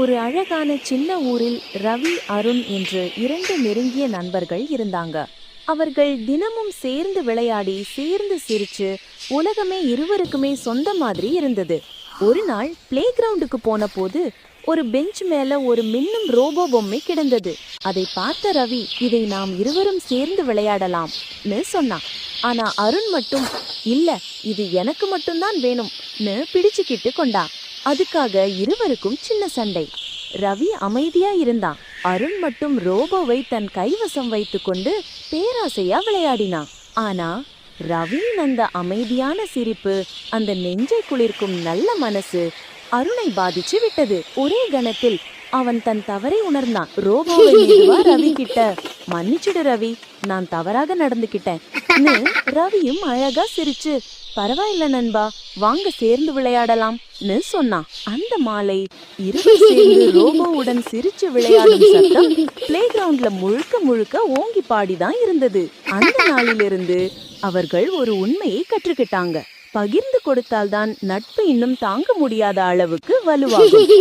ஒரு அழகான சின்ன ஊரில் ரவி அருண் என்று இரண்டு நெருங்கிய நண்பர்கள் இருந்தாங்க. அவர்கள் தினமும் சேர்ந்து விளையாடி சேர்ந்து சிரிச்சு உலகமே இருவருக்குமே சொந்த மாதிரி இருந்தது. ஒரு நாள் பிளே கிரவுண்டுக்கு போன போது ஒரு பெஞ்ச் மேல ஒரு மின்னும் ரோபோ பொம்மை கிடந்தது. அதை பார்த்த ரவி இதை நாம் இருவரும் சேர்ந்து விளையாடலாம்னு சொன்னான். ஆனா அருண் மட்டும் இல்ல இது எனக்கு மட்டும்தான் வேணும்னு பிடிச்சுக்கிட்டு கொண்டான். அதுக்காக இருவருக்கும் சின்ன சண்டை. ரவி அமைதியா இருந்தான். அருண் மட்டும் ரோபோவை தன் கைவசம் வைத்துக்கொண்டு பேராசையா விளையாடினான். ஆனா ரவியின் அந்த அமைதியான சிரிப்பு அந்த நெஞ்சை குளிர்க்கும் நல்ல மனசு அருணை பாதிச்சு விட்டது. ஒரே கணத்தில் அவன் தன் தவறை உணர்ந்தான். ரோபோவை ரவி கிட்ட மன்னிச்சுடு ரவி. நான் தவறாக நடந்துகிட்டேன் ரவியும் அழகா சிரிச்சு பரவாயில்ல நண்பா வாங்க சேர்ந்து விளையாடலாம்னு சொன்னான் அந்த மாலை இருவர் ரோபோவுடன் சிரிச்சு விளையாடும் சத்தம் பிளே கிரவுண்ட்ல முழுக்க முழுக்க ஓங்கி பாடிதான் இருந்தது. அந்த நாளிலிருந்து அவர்கள் ஒரு உண்மையை கற்றுக்கிட்டாங்க. பகிர்ந்து கொடுத்தால்தான் நட்பு இன்னும் தாங்க முடியாத அளவுக்கு வலுவாகும்.